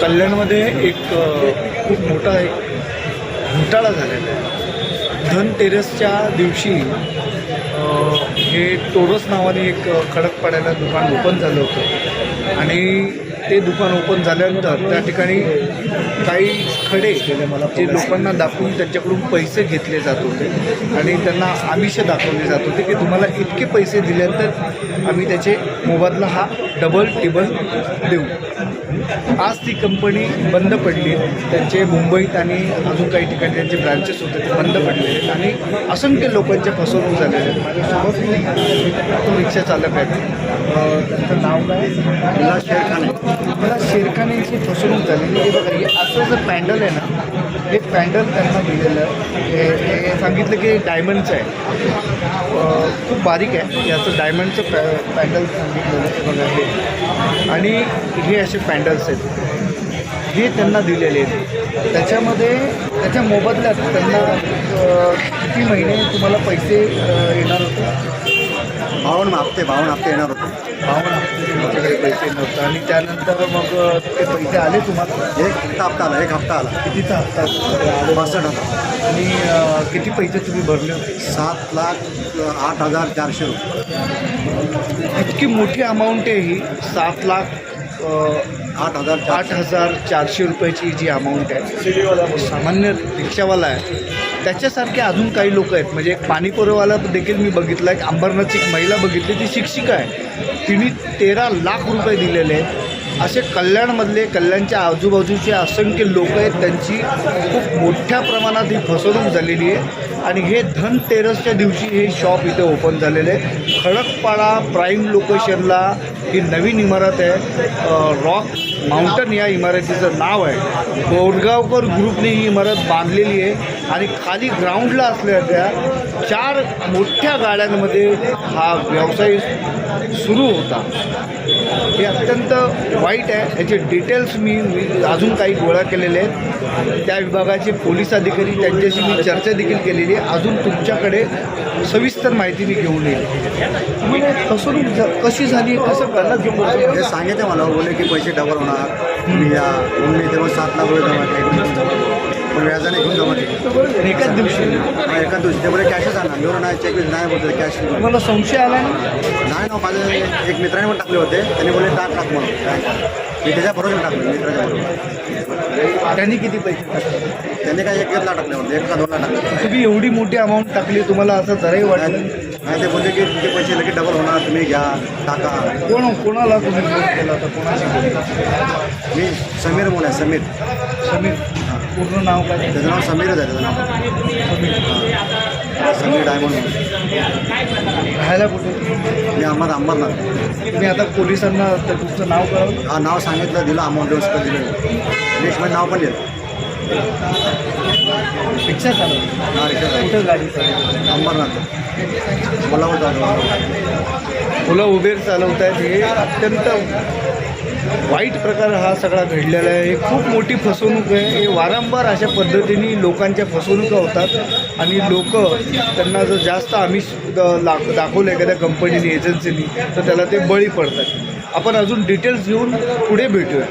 कल्याणमध्ये एक खूप मोठा एक घोटाळा झालेला आहे. धनतेरसच्या दिवशी हे टोरस नावाने एक खडकपाड्याला दुकान ओपन झालं होतं. आणि ते दुकान ओपन झाल्यानंतर त्या ठिकाणी काही खडे जे लोकांना दाखवून त्यांच्याकडून पैसे घेतले जात होते आणि त्यांना आमिष दाखवले जात होते की तुम्हाला इतके पैसे दिल्यानंतर आम्ही त्याचे मोबदला हा डबल टिबल देऊ. आज ती कंपनी बंद पडली. त्यांचे मुंबईत आणि अजून काही ठिकाणी त्यांचे ब्रांचेस होते ते बंद आहेत. आणि असंख्य लोकांच्या फसवणूक झालेल्या आहेत. माझ्यासोबत ऑटो रिक्षा चालक आहेत. अं, त्यांचं नाव काय? मला शेरखाने. मला शेरखानेची फसवणूक झालेली बघा असं जर पॅन्डल आहे ना हे पॅन्डल त्यांना दिलेलं आहे. हे सांगितलं की डायमंडचं आहे. खूप बारीक आहे. याचं डायमंडचं पॅ पॅन्डल सांगितलेलं आहे बघा हे. आणि हे असे पॅन्डल्स आहेत. हे त्यांना दिलेले आहेत. त्याच्यामध्ये त्याच्या मोबदल्यात त्यांना किती महिने तुम्हाला पैसे येणार होते? बावन्न हप्ते बावन्न हप्ते येणार होते. बावन्न हप्ते तुमच्याकडे पैसे येणार होतं. आणि त्यानंतर मग ते पैसे आले तुम्हाला? एक हप्ता आला एक हप्ता आला. कितीचा हप्ता आले? पासष्ट हजार आणि अं, किती पैसे तुम्ही भरले होते? सात लाख आठ हजार चारशे रुपये. इतकी मोठी अमाऊंट आहे ही. सात लाख अं, आठ हजार आठ चारशे हजार चारशे रुपयाची जी अमाऊंट आहे सामान्य रिक्षावाला आहे. त्याच्यासारखे अजून काही लोक आहेत. म्हणजे एक पाणीपुरवाला देखील मी बघितला एक अंबरनाथची एक महिला बघितली ती शिक्षिका आहे. तिने तेरा लाख रुपये दिलेले आहेत. असे कल्याणमधले कल्याणच्या आजूबाजूचे असंख्य लोक आहेत त्यांची खूप मोठ्या प्रमाणात ही फसवणूक झालेली आहे. आणि हे धनतेरसच्या दिवशी हे शॉप इथे ओपन झालेले आहे खडकपाडा प्राईम लोकेशनला ही नवीन इमारत आहे. रॉक माउंटन या इमारतीचं नाव आहे. बोरगावकर ग्रुपने ही इमारत बांधलेली आहे. आणि खाली ग्राउंडला असलेल्या चार मोठ्या गाड्यांमध्ये हा व्यवसाय सुरू होता. हे अत्यंत वाईट आहे. याचे डिटेल्स मी मी अजून काही गोळा केलेले आहेत. त्या विभागाचे पोलीस अधिकारी त्यांच्याशी मी चर्चा देखील केलेली आहे. अजून तुमच्याकडे सविस्तर माहिती मी घेऊन येईल. तुम्हाला फसवणूक कशी झाली कसं कळलं हे तुम्हाला सांगितले मला बोलले की पैसे डबल होणार. मी या म्हणून तेव्हा सात लाख रुपये पण व्याजाने घेऊन जमा केले. एकाच दिवशी. हा, एका दिवशी. ते बोले कॅशच आणणार मी नाही चेक नाही बोलतो कॅश नाही. तुम्हाला संशय आला ना ना माझे एक मित्राने पण टाकले होते. त्यांनी बोलले टाक टाक म्हणून. मी त्याच्या बरोबर टाकलं मित्राच्या बरोबर. त्यांनी किती पैसे टाकले? त्यांनी काय एक लाख टाकले होते एक का दोन लाख टाकले. तुम्ही एवढी मोठी अमाऊंट टाकली तुम्हाला असं जराही वाटलं? नाही नाही, ते बोलले की तुमचे पैसे लगेच डबल होणार तुम्ही घ्या टाका. कोण कोणाला तुम्ही फोन केला होता? कोणाशी बोलला? मी समीर बोला आहे समीर. समीर. पूर्ण नाव काय त्याचं नाव समीरच आहे त्याचं नाव समीर हां. समीर डायमंड. राहायला कुठे मी अमर अंबरनाथ तुम्ही आता पोलिसांना तर तुमचं नाव कळवलं हा नाव सांगितलं दिलं अमाऊंट व्यवस्थित दिलं नेक्स्ट नाव पण लिहिलं रिक्षा चालव हा रिक्षा कुठं गाडी चालवली अंबरनाथ मला जातो मुलं उबेर चालवत आहेत हे अत्यंत वाईट प्रकार हा सगळा घडलेला आहे. हे खूप मोठी फसवणूक आहे. हे वारंवार अशा पद्धतीने लोकांच्या फसवणुका होतात आणि लोक त्यांना जर जास्त आमिष द- दाखवलं एखाद्या कंपनीने एजन्सीनी तर त्याला ते बळी पडतात. आपण अजून डिटेल्स घेऊन पुढे भेटूया.